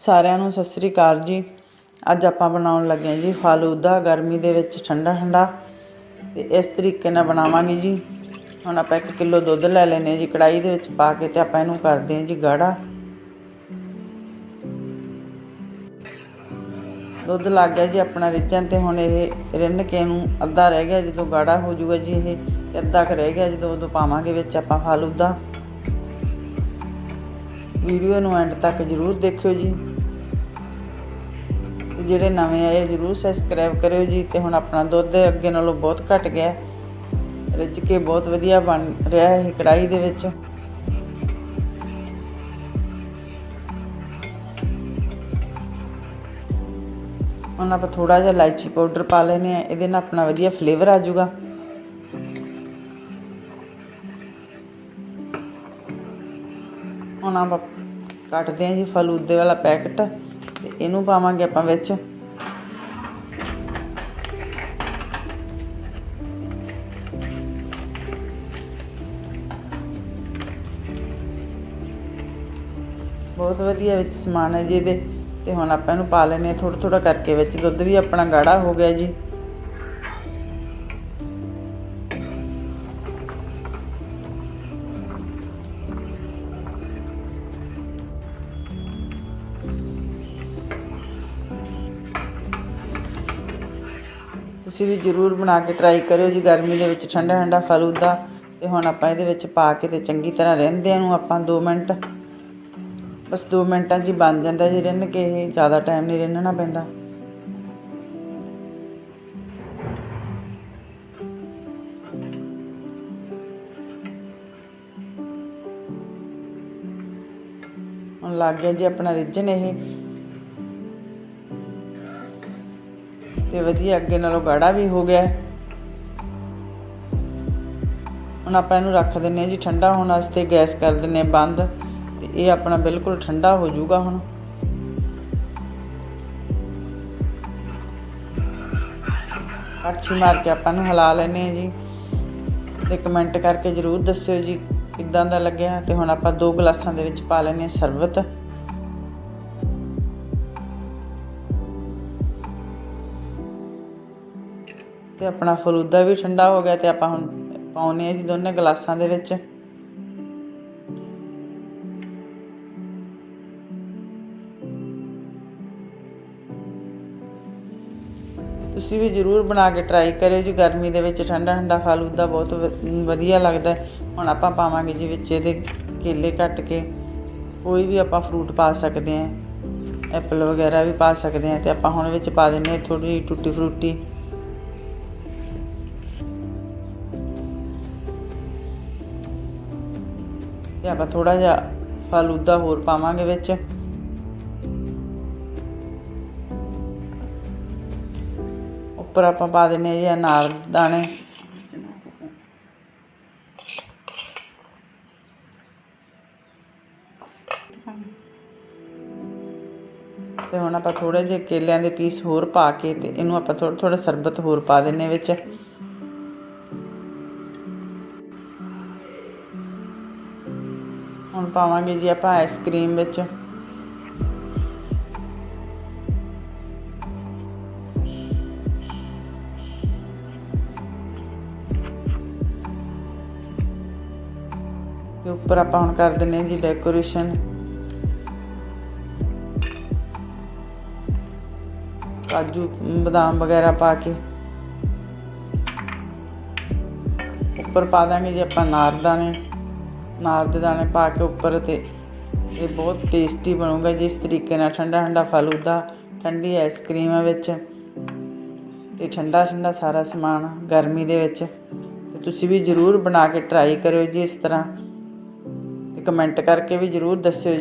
ਸਾਰਿਆਂ ਨੂੰ ਸਤਿ ਸ੍ਰੀ ਅਕਾਲ ਜੀ। ਅੱਜ ਆਪਾਂ ਬਣਾਉਣ ਲੱਗੇ ਹਾਂ ਜੀ ਫਾਲੂਦਾ, ਗਰਮੀ ਦੇ ਵਿੱਚ ਠੰਡਾ ਠੰਡਾ। ਤੇ ਇਸ ਤਰੀਕੇ ਨਾਲ ਬਣਾਵਾਂਗੇ ਜੀ। ਹੁਣ ਆਪਾਂ 1 ਕਿਲੋ ਦੁੱਧ ਲੈ ਲੈਨੇ ਜੀ ਕੜਾਈ ਦੇ ਵਿੱਚ ਪਾ ਕੇ ਤੇ ਆਪਾਂ ਇਹਨੂੰ ਕਰਦੇ ਹਾਂ ਜੀ ਗਾੜਾ। ਦੁੱਧ ਲੱਗ ਗਿਆ ਜੀ ਆਪਣਾ ਰਿੱਝਣ ਤੇ, ਹੁਣ ਇਹ ਰਿੰਨ ਕੇ ਨੂੰ ਅੱਧਾ ਰਹਿ ਗਿਆ ਜਦੋਂ ਗਾੜਾ ਹੋ ਜਾਊਗਾ ਜੀ ਇਹ, ਤੇ ਅੱਧਾ ਕ ਰਹਿ ਗਿਆ ਜਦੋਂ ਉਦੋਂ ਪਾਵਾਂਗੇ ਵਿੱਚ ਆਪਾਂ ਫਾਲੂਦਾ। ਵੀਡੀਓ ਨੂੰ ਐਂਡ ਤੱਕ ਜਰੂਰ ਦੇਖਿਓ ਜੀ। ਜਿਹੜੇ ਨਵੇਂ ਆਏ, ਜਰੂਰ ਸਬਸਕ੍ਰਾਈਬ ਕਰਿਓ ਜੀ ਤੇ ਹੁਣ ਆਪਣਾ ਦੁੱਧ ਅੱਗੇ ਨਾਲੋਂ ਬਹੁਤ ਘਟ ਗਿਆ ਰਿੱਝ ਕੇ ਬਹੁਤ ਵਧੀਆ ਬਣ ਰਿਹਾ ਹੈ ਇਹ ਕੜਾਈ ਦੇ ਵਿੱਚ। ਹੁਣ ਆਪਾਂ ਥੋੜਾ ਜਿਹਾ ਇਲਾਇਚੀ ਪਾਊਡਰ ਪਾ ਲੈਨੇ ਆ ਇਹਦੇ ਨਾਲ ਆਪਣਾ ਵਧੀਆ ਫਲੇਵਰ ਆ ਜਾਊਗਾ। ਹੁਣ ਆਪਾਂ ਕੱਟਦੇ ਹਾਂ ਜੀ ਫਲੂਦੇ ਵਾਲਾ ਪੈਕਟ। ਤੇ ਇਹਨੂੰ ਪਾਵਾਂਗੇ ਆਪਾਂ ਵਿੱਚ। ਬਹੁਤ ਵਧੀਆ ਵਿੱਚ ਸਮਾਨ ਹੈ ਜੀ ਇਹਦੇ। ਤੇ ਹੁਣ ਆਪਾਂ ਇਹਨੂੰ ਪਾ ਲੈਨੇ ਥੋੜਾ ਥੋੜਾ ਕਰਕੇ ਵਿੱਚ। ਦੁੱਧ ਵੀ ਆਪਣਾ ਗਾੜਾ ਹੋ ਗਿਆ ਜੀ। ਤੁਸੀਂ ਵੀ ਜਰੂਰ ਬਣਾ ਕੇ ਟਰਾਈ ਕਰਿਓ ਜੀ, ਗਰਮੀ ਦੇ ਵਿੱਚ ਠੰਡਾ ਠੰਡਾ ਫਲੂਦਾ ਤੇ ਹੁਣ ਆਪਾਂ ਇਹਦੇ ਵਿੱਚ ਪਾ ਕੇ ਤੇ ਚੰਗੀ ਤਰ੍ਹਾਂ ਰਹਿੰਦਿਆਂ ਨੂੰ ਆਪਾਂ 2 ਮਿੰਟ। ਬਸ 2 ਮਿੰਟਾਂ 'ਚ ਹੀ ਬਣ ਜਾਂਦਾ ਜੀ ਰਿੰਨ ਕੇ, ਇਹ ਜ਼ਿਆਦਾ ਟਾਈਮ ਨਹੀਂ ਰਿੰਨਣਾ ਪੈਂਦਾ। ਹੁਣ ਲੱਗ ਗਿਆ ਜੀ ਆਪਣਾ ਰਿੱਝਣ ਇਹ। ਤੇ ਵਧੀਆ ਅੱਗੇ ਨਾਲੋਂ ਗਾੜਾ ਵੀ ਹੋ ਗਿਆ। ਹੁਣ ਆਪਾਂ ਇਹਨੂੰ ਰੱਖ ਦਿੰਨੇ ਆ ਜੀ, ਠੰਡਾ ਹੋਣ ਵਾਸਤੇ ਗੈਸ ਕਰ ਦਿੰਨੇ ਆ ਬੰਦ, ਤੇ ਇਹ ਆਪਣਾ ਬਿਲਕੁਲ ਠੰਡਾ ਹੋ ਜਾਊਗਾ ਹੁਣ। ਅੱਛੀ ਮਾਰ ਕੇ ਆਪਾਂ ਨੂੰ ਹਿਲਾ ਲੈਨੇ ਆ ਜੀ। ਤੇ ਕਮੈਂਟ ਕਰਕੇ ਜਰੂਰ ਦੱਸਿਓ ਜੀ, ਕਿੱਦਾਂ ਦਾ ਲੱਗਿਆ, ਤੇ ਹੁਣ ਆਪਾਂ ਦੋ ਗਲਾਸਾਂ ਦੇ ਵਿੱਚ ਪਾ ਲੈਨੇ ਆ ਸਰਬਤ। ਤੇ ਆਪਣਾ ਫਲੂਦਾ ਵੀ ਠੰਡਾ ਹੋ ਗਿਆ ਤੇ ਆਪਾਂ ਹੁਣ ਪਾਉਨੇ ਆ ਜੀ ਦੋਨੇ ਗਲਾਸਾਂ ਦੇ ਵਿੱਚ। ਤੁਸੀਂ ਵੀ ਜਰੂਰ ਬਣਾ ਕੇ ਟਰਾਈ ਕਰਿਓ ਜੀ, ਗਰਮੀ ਦੇ ਵਿੱਚ ਠੰਡਾ ਠੰਡਾ ਫਲੂਦਾ ਬਹੁਤ ਵਧੀਆ ਲੱਗਦਾ ਹੁਣ ਆਪਾਂ ਪਾਵਾਂਗੇ ਜੀ ਵਿੱਚ ਇਹਦੇ ਕੇਲੇ ਕੱਟ ਕੇ, ਕੋਈ ਵੀ ਆਪਾਂ ਫਰੂਟ ਪਾ ਸਕਦੇ ਹਾਂ, ਐਪਲ ਵਗੈਰਾ ਵੀ ਪਾ ਸਕਦੇ ਹਾਂ ਤੇ ਆਪਾਂ ਹੁਣ ਵਿੱਚ ਪਾ ਦਿੰਨੇ ਆ ਥੋੜੀ ਟੁੱਟੀ ਫਰੂਟੀ। ਤੇ ਆਪਾਂ ਥੋੜਾ ਜਿਹਾ ਫਲੂਦਾ ਹੋਰ ਪਾਵਾਂਗੇ ਵਿੱਚ। ਉੱਪਰ ਆਪਾਂ ਪਾ ਦਿੰਨੇ ਆ ਜੀ ਅਨਾਰ ਦਾਣੇ। ਤੇ ਹੁਣ ਆਪਾਂ ਥੋੜੇ ਜਿਹੇ ਕੇਲਿਆਂ ਦੇ ਪੀਸ ਹੋਰ ਪਾ ਕੇ ਤੇ ਇਹਨੂੰ ਆਪਾਂ ਥੋੜਾ ਥੋੜਾ ਸਰਬਤ ਹੋਰ ਪਾ ਦਿੰਨੇ ਵਿੱਚ। ਹੁਣ ਪਾਵਾਂਗੇ ਜੀ ਆਪਾਂ ਆਈਸਕ੍ਰੀਮ ਵਿੱਚ। ਤੇ ਉੱਪਰ ਆਪਾਂ ਹੁਣ ਕਰ ਦਿੰਨੇ ਜੀ ਡੈਕੋਰੇਸ਼ਨ ਕਾਜੂ, ਬਦਾਮ ਵਗੈਰਾ ਪਾ ਕੇ। ਉੱਪਰ ਪਾ ਦਾਂਗੇ ਜੀ ਆਪਾਂ ਨਾਰ ਦਾਣੇ ਦੇ ਦਾਣੇ ਪਾ ਕੇ ਉੱਪਰ ਤੇ ਇਹ ਬਹੁਤ ਟੇਸਟੀ ਬਣੂਗਾ, ਜਿਸ ਤਰੀਕੇ ਨਾਲ ਠੰਡਾ ਠੰਡਾ ਫਲੂਦਾ ਠੰਡੀ ਆਈਸਕ੍ਰੀਮ ਵਿੱਚ, ਤੇ ਠੰਡਾ ਠੰਡਾ ਸਾਰਾ ਸਮਾਨ ਗਰਮੀ ਦੇ ਵਿੱਚ। ਤੇ ਤੁਸੀਂ ਵੀ ਜਰੂਰ ਬਣਾ ਕੇ ਟਰਾਈ ਕਰਿਓ ਜੀ ਇਸ ਤਰ੍ਹਾਂ। ਤੇ ਕਮੈਂਟ ਕਰਕੇ ਵੀ ਜਰੂਰ ਦੱਸਿਓ ਜੀ।